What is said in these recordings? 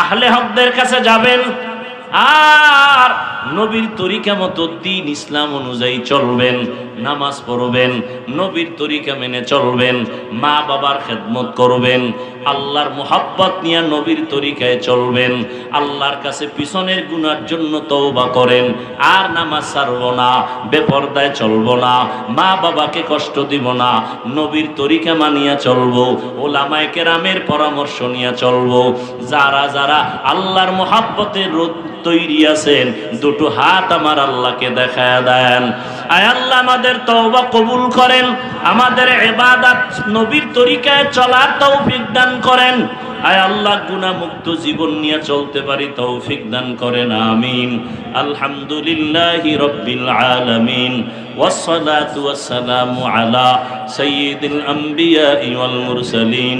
আহলে হকদের কাছে যাবেন। আর নবীর তরিকা মতো দিন ইসলাম অনুযায়ী চলবেন, নামাজ পড়বেন, নবীর তরিকা মেনে চলবেন, মা বাবার খেদমত করবেন, আল্লাহর মোহাব্বত নিয়ে নবীর তরিকায় চলবেন, আল্লাহর কাছে পিছনের গুনার জন্য তওবা করেন, আর নামাজ ছাড়ব না, বেপর্দায় চলব না, মা বাবাকে কষ্ট দিব না, নবীর তরিকা মানিয়া চলবো, ওলামায় কেরামের পরামর্শ নিয়ে চলবো, যারা যারা আল্লাহর মোহাব্বতের রোদ তৈরি আছেন দুটো হাত আমার আল্লাহকে দেখায় দেন আয় আল্লাহ আমাদের তওবা কবুল করেন আমাদের এবাদাত নবীর তরিকায় চলার তৌফিক দান করেন আয় আল্লাহ গুনামুক্ত জীবন নিয়ে চলতে পারি তৌফিক দান করেন আমিন আলহামদুলিল্লাহি রব্বিল আলামিন والصلاة والسلام على سيد الأنبياء والمرسلين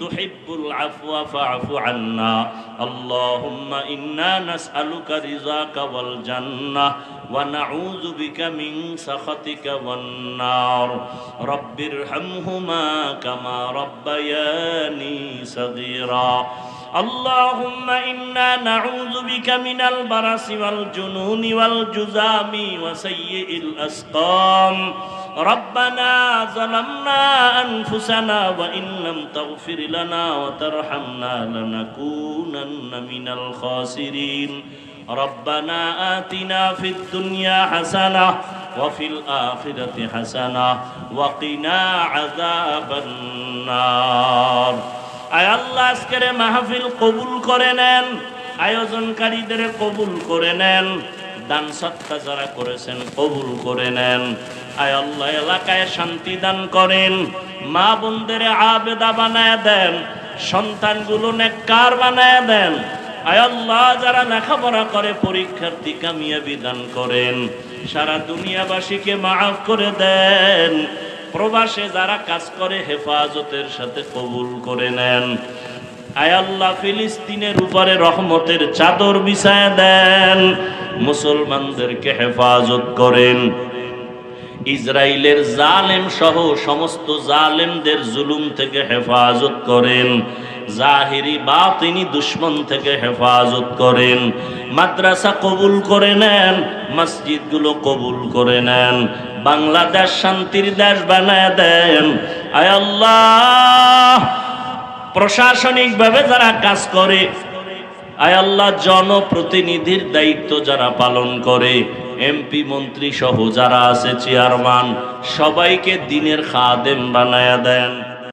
تحب العفو فاعف عنا. اللهم إنا نسألك رضاك والجنة ونعوذ بك من سخطك والنار. رب ارحمهما كما ربياني صغيرا. اللهم إنا نعوذ بك من البرص والجنون والجزام وسيء الأسقام. ربنا ظلمنا أنفسنا وإن لم تغفر لنا وترحمنا لنكونن من الخاسرين ربنا آتنا في الدنيا حسنة وفي الآخرة حسنة وقنا عذاب النار আয় আল্লাহ আজকের মাহফিল কবুল করে নেন আয়োজনকারীদের কবুল করে নেন দান সত্তা যারা করেছেন কবুল করে নেন আয় আল্লাহ এলাকায় শান্তি দান করেন। মা বোনদের আবেদা বানায় দেন। সন্তানগুলো নেককার বানায় দেন। আয় আল্লাহ, যারা লেখাপড়া করে পরীক্ষার্থী কামিয়াবি দান করেন। সারা দুনিয়াবাসীকে মাফ করে দেন। প্রবাসে যারা কাজ করে, হেফাজতের সাথে কবুল করে নেন। আয় আল্লাহ, ফিলিস্তিনের উপরে রহমতের চাদর বিছায় দেন। মুসলমানদেরকে হেফাজত করেন। ইসরায়েলের জালেম সহ সমস্ত জালেমদের জুলুম থেকে হেফাজত করেন। জাহিরি বা তিনি দুশ্মন থেকে হেফাজত করেন। মাদ্রাসা কবুল করে নেন, মসজিদগুলো কবুল করে নেন, বাংলাদেশ শান্তির দেশ বানায় দেন। আয় আল্লাহ, প্রশাসনিকভাবে যারা কাজ করে, আয় আল্লাহ, জনপ্রতিনিধির দায়িত্ব যারা পালন করে এমপি মন্ত্রী সহ যারা আছে চেয়ারম্যান সবাইকে দিনের খাদেম বানায়া দেন।